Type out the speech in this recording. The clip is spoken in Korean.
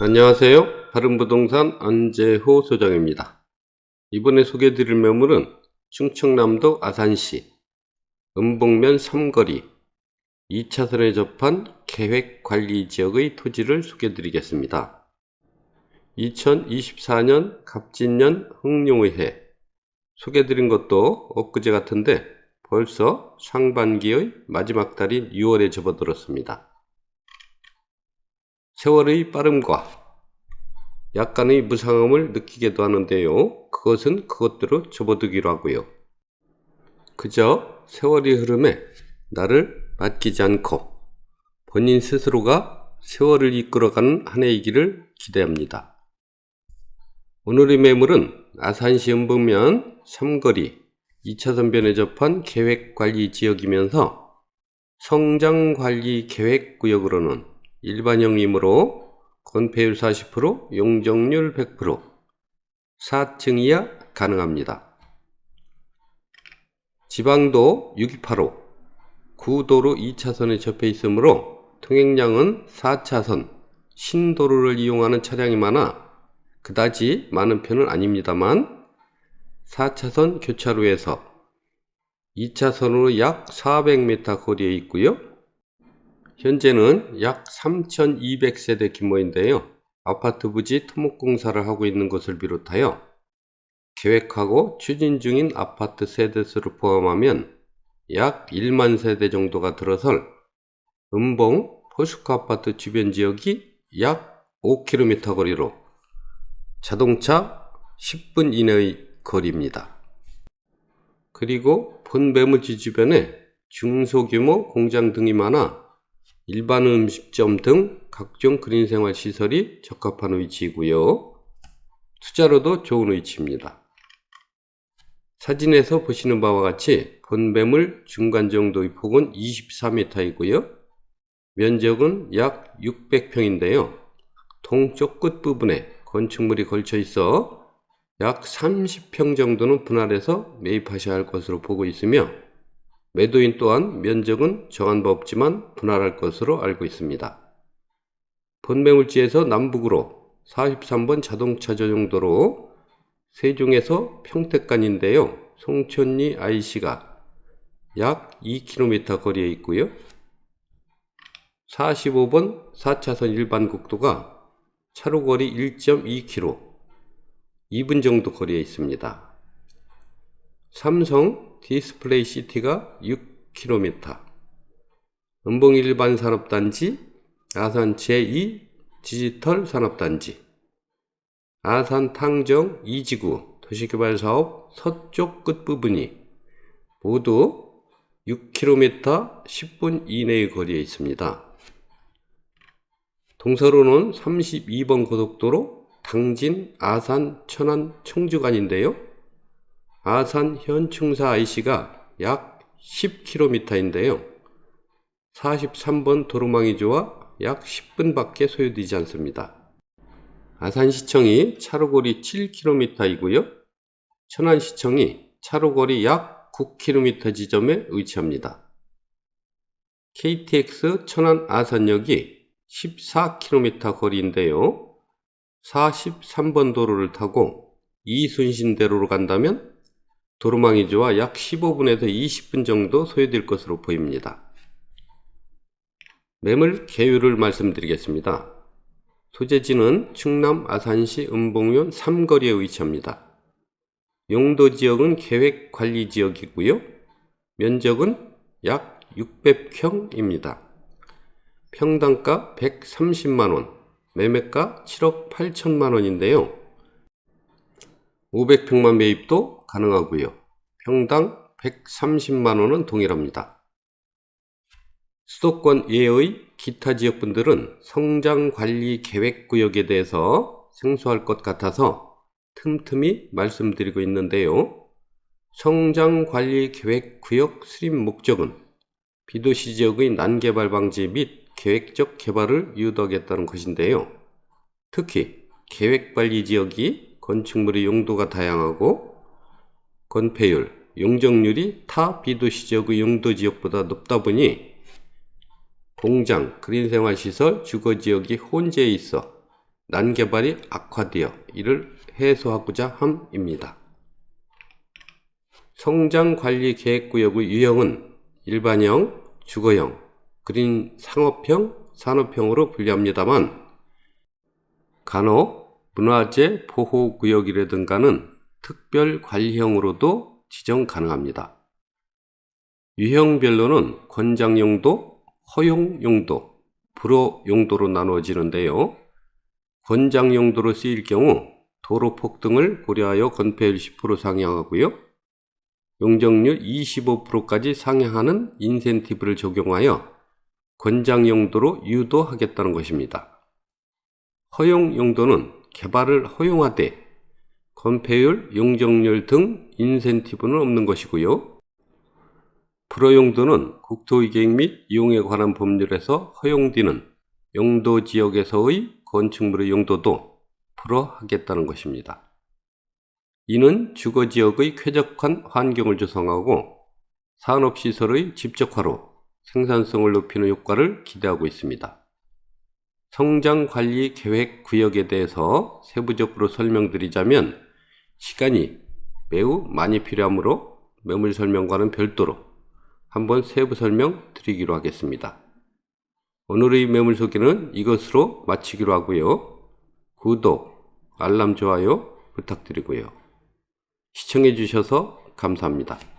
안녕하세요. 바른부동산 안재호 소장입니다. 이번에 소개해드릴 매물은 충청남도 아산시 음봉면 삼거리 2차선에 접한 계획관리지역의 토지를 소개해드리겠습니다. 2024년 갑진년 흥룡의 해 소개해드린 것도 엊그제 같은데 벌써 상반기의 마지막 달인 6월에 접어들었습니다. 세월의 빠름과 약간의 무상함을 느끼게도 하는데요. 그것은 그것대로 접어두기로 하고요. 그저 세월의 흐름에 나를 맡기지 않고 본인 스스로가 세월을 이끌어가는 한 해이기를 기대합니다. 오늘의 매물은 아산시 음북면 삼거리 2차선변에 접한 계획관리 지역이면서 성장관리계획구역으로는 일반형이므로 건폐율 40%, 용적률 100%, 4층 이하 가능합니다. 지방도 628호, 구도로 2차선에 접해 있으므로 통행량은 4차선, 신도로를 이용하는 차량이 많아 그다지 많은 편은 아닙니다만 4차선 교차로에서 2차선으로 약 400m 거리에 있고요. 현재는 약 3,200세대 규모인데요. 아파트 부지 토목공사를 하고 있는 것을 비롯하여 계획하고 추진 중인 아파트 세대수를 포함하면 약 1만 세대 정도가 들어설 음봉 포스코 아파트 주변 지역이 약 5km 거리로 자동차 10분 이내의 거리입니다. 그리고 본 매물지 주변에 중소규모 공장 등이 많아 일반 음식점 등 각종 그린생활 시설이 적합한 위치이고요. 투자로도 좋은 위치입니다. 사진에서 보시는 바와 같이 본매물 중간 정도의 폭은 24m이고요. 면적은 약 600평인데요. 동쪽 끝 부분에 건축물이 걸쳐 있어 약 30평 정도는 분할해서 매입하셔야 할 것으로 보고 있으며 매도인 또한 면적은 정한 바 없지만 분할할 것으로 알고 있습니다. 본매물지에서 남북으로 43번 자동차 전용도로 세종에서 평택간인데요. 송천리 IC가 약 2km 거리에 있고요. 45번 4차선 일반 국도가 차로 거리 1.2km, 2분 정도 거리에 있습니다. 삼성 디스플레이 시티가 6km, 음봉 일반 산업단지, 아산 제2 디지털 산업단지, 아산 탕정 2지구 도시개발 사업 서쪽 끝부분이 모두 6km 10분 이내의 거리에 있습니다. 동서로는 32번 고속도로 당진, 아산, 천안, 청주 간인데요. 아산 현충사 IC가 약 10km인데요. 43번 도로망이 좋아 약 10분밖에 소요되지 않습니다. 아산시청이 차로거리 7km이고요. 천안시청이 차로거리 약 9km 지점에 위치합니다. KTX 천안 아산역이 14km 거리인데요. 43번 도로를 타고 이순신대로로 간다면 도로망이 좋아 약 15분에서 20분 정도 소요될 것으로 보입니다. 매물 계율을 말씀드리겠습니다. 소재지는 충남 아산시 음봉면 삼거리에 위치합니다. 용도 지역은 계획 관리 지역이고요. 면적은 약 600평입니다. 평당가 130만 원, 매매가 7억 8천만 원인데요. 500평만 매입도 가능하고요. 평당 130만 원은 동일합니다. 수도권 예의 기타 지역분들은 성장 관리 계획 구역에 대해서 생소할 것 같아서 틈틈이 말씀드리고 있는데요. 성장 관리 계획 구역 수립 목적은 비도시 지역의 난개발 방지 및 계획적 개발을 유도하겠다는 것인데요. 특히 계획 관리 지역이 건축물의 용도가 다양하고 건폐율, 용적률이 타 비도시 지역의 용도 지역보다 높다 보니 공장, 그린생활시설, 주거지역이 혼재해 있어 난개발이 악화되어 이를 해소하고자 함입니다. 성장관리계획구역의 유형은 일반형, 주거형, 그린 상업형, 산업형으로 분류합니다만 간혹 문화재 보호구역이라든가는 특별 관리형으로도 지정 가능합니다. 유형별로는 권장 용도, 허용 용도, 불허용도로 나누어지는데요. 권장 용도로 쓰일 경우 도로 폭등을 고려하여 건폐율 10% 상향하고요. 용적률 25%까지 상향하는 인센티브를 적용하여 권장 용도로 유도하겠다는 것입니다. 허용 용도는 개발을 허용하되 건폐율, 용적률 등 인센티브는 없는 것이고요. 불허 용도는 국토의 계획 및 이용에 관한 법률에서 허용되는 용도 지역에서의 건축물의 용도도 불허하겠다는 것입니다. 이는 주거 지역의 쾌적한 환경을 조성하고 산업시설의 집적화로 생산성을 높이는 효과를 기대하고 있습니다. 성장관리 계획 구역에 대해서 세부적으로 설명드리자면 시간이 매우 많이 필요하므로 매물 설명과는 별도로 한번 세부 설명 드리기로 하겠습니다. 오늘의 매물 소개는 이것으로 마치기로 하고요. 구독, 알람 좋아요 부탁드리고요. 시청해 주셔서 감사합니다.